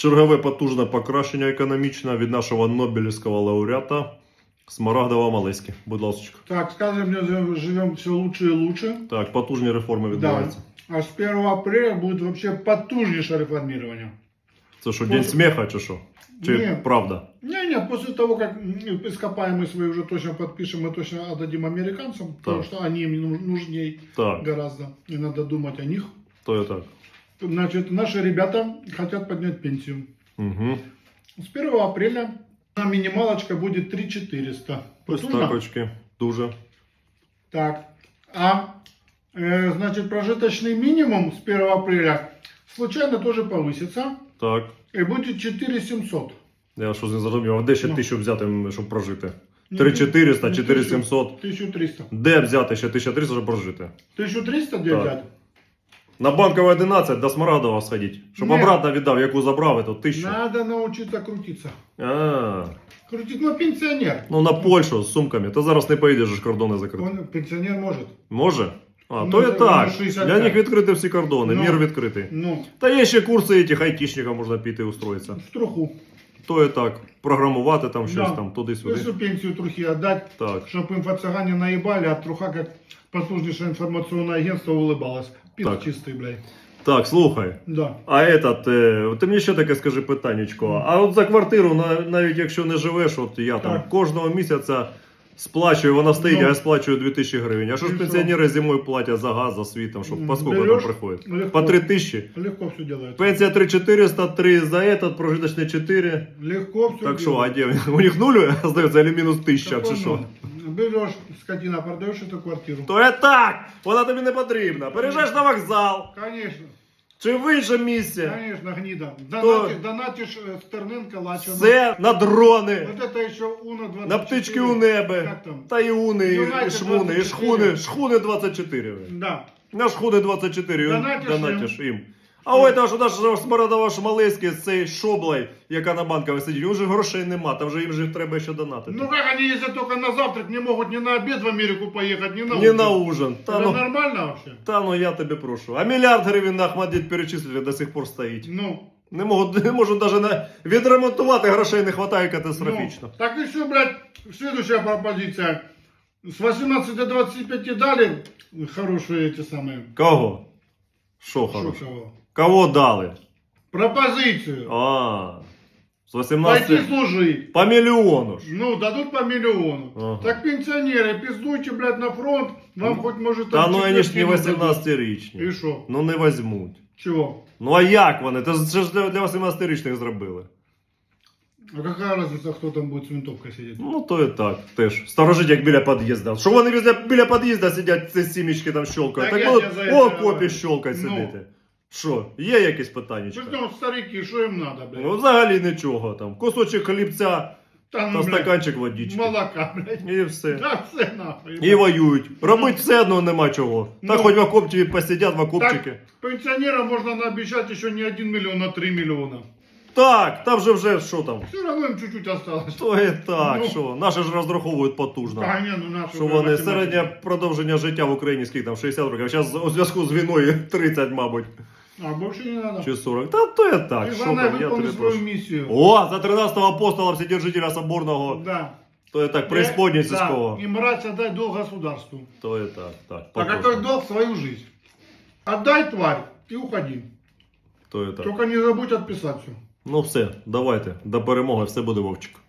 Чергове потужне покращення економічне від нашого Нобелівського лауреата Смарагдова Малеськи. Будь ласка. Так, с каждым днем живем все лучше и лучше. Так, потужні реформи Да. відбуваються. А с 1 апреля будет вообще потужнейшее реформирование. Це що, день сміха чи що? Чи Ні. правда? Не-не, после того, как м, ископаемые свои уже точно подпишем, мы точно отдадим американцам, потому Так. что они им нуж- нужней Так, гораздо, и надо думать о них. то і так. Значит, наши ребята хотят поднять пенсию. Угу. С 1 апреля на минималочка будет 3 Ось Потужно? так очки. Дуже. Так. А, э, значит, прожиточный минимум с 1 апреля случайно тоже повысится. Так. И будет 4700. Я щось не зрозумів. А де ще Ну. тисячу взяти, щоб прожити? Ну, 3400, ну, 4700. 1300. Де взяти ще 1300, щоб прожити? 1300 где Так. взять? На банковій 11 до Смарадова сходіть. Щоб Ні. обратно віддав, яку забрав, то тисячу. Надо научиться крутиться. А, Крутить, ну пенсионер. ну на Польщу з сумками. Та зараз не поїдеш, ж кордони. Он, пенсионер может. Може? А, Ну, то і так. 65. Для них відкриті всі кордони, Ну. мір відкритий. Ну, Та є ще курси этих айтішникам можна піти устроїтися. в труху То і так. Програмувати там щось Да. там туди-сюди. Если пенсию трухи отдать, Так. чтобы инфо-цыгане наебали, а труха как потужнейшее информационное агентство улыбалось. Пиз Так. чистый, блядь. Так, слухай. Да. А этот, е, ти мені ще таке скажи питаннячко. А от за квартиру, на- навіть якщо не живеш, от я там Так. кожного місяця сплачую, вона стоїть, Ну. а я сплачую 2000 гривень. А що ж І пенсіонери зимою платять за газ, за світ, там, що по скільки там береш, приходить? легко. По 3000. Легко все делает. Пенсія 3400, 3 за этот, прожиточний 4. Легко все Так що, а де? У них нуль здається, або мінус 1000, чи що? Берешь, скотина, продаешь эту квартиру. То є так! Вона тобі не потрібна. Переїжджаєш на вокзал, Конечно, чи в місія? місце. конечно, гнида. Донатишь, донатишь э, Стерненко. Все на дрони. Вот это еще Уна 24. На птички у небе. Як там? Та і уни, і, Юнайтед шмуни, і 24. шхуни, шхуни 24. Да. На шхуни 24 Донатиш донатиш їм. А ой, та ж наш Смародова Шмалецький з цей шоблай, яка на банковій сидить, уже грошей нема, там же їм же треба ще донатити. Ну как они ездят только на завтрак, не могут ни на обед в Америку поехать, ни на Не ужин. на ужин. Та Это ну, нормально вообще? та ну я тебе прошу. А мільярд гривень на Ахмадит перечислити до сих пор стоїть. Ну, Не можуть, не можуть навіть на... відремонтувати, грошей не вистачає катастрофічно. ну, так еще, блядь, следующая пропозиция. С 18 до 25 дали хорошие эти самые. Кого? Що Шо хорошо? кого? Дали? Пропозицию. А, Пойти 18 служить. по мільйону ж. Ну, дадут по миллиону. Ага. Так пенсионеры, пиздуйте, блядь, на фронт, вам хоть может... Та там ну вони ж не 18-річні. І що? Ну не візьмуть. Чего? Ну а як вони? Це ж для 18-річних зробили. А какая разница, кто там будет с винтовкой сидеть? Ну то і так теж. Сторожить як біля під'їзду. Що вони біля, біля під'їзду сидять, ці сімічки там щелкають. Так Так, я будуть тебе за у це окопі говорю. щелкать Ну. сидіти. Що, є якісь питання? Причем старики, что им надо, блядь? Ну взагалі нічого там. Кусочок хлібця Там, та блядь, стаканчик водички. молока, блядь. І все. Да все нахуй. І воюють. Робить все одно нема чого. Так Ну. хоч в окопчики посидять в окопчики. Так, пенсионерам можно наобещать еще не 1 миллион, а 3 миллиона. Так, там же вже що там? Все равно им чуть-чуть осталось. То і так, Ну. що наші ж розраховують потужно. А, не, ну наши Що уже вони математики. середнє продовження життя в Україні скільки там 60 років. Зараз у зв'язку з війною 30, мабуть, А больше не надо. чи 40. Та то я так. И Що главное там, я выполнить свою прошу. миссию. О, за 13-го апостола Вседержителя Соборного, Да. то я так, преисподнического. Да. И мразь отдай долг государству. То я так, так. А потужно. какой долг свою жизнь? Отдай, тварь, и уходи. То я так. Только не забудь отписать все. Ну все, давайте, до перемоги, все буде Вовчик.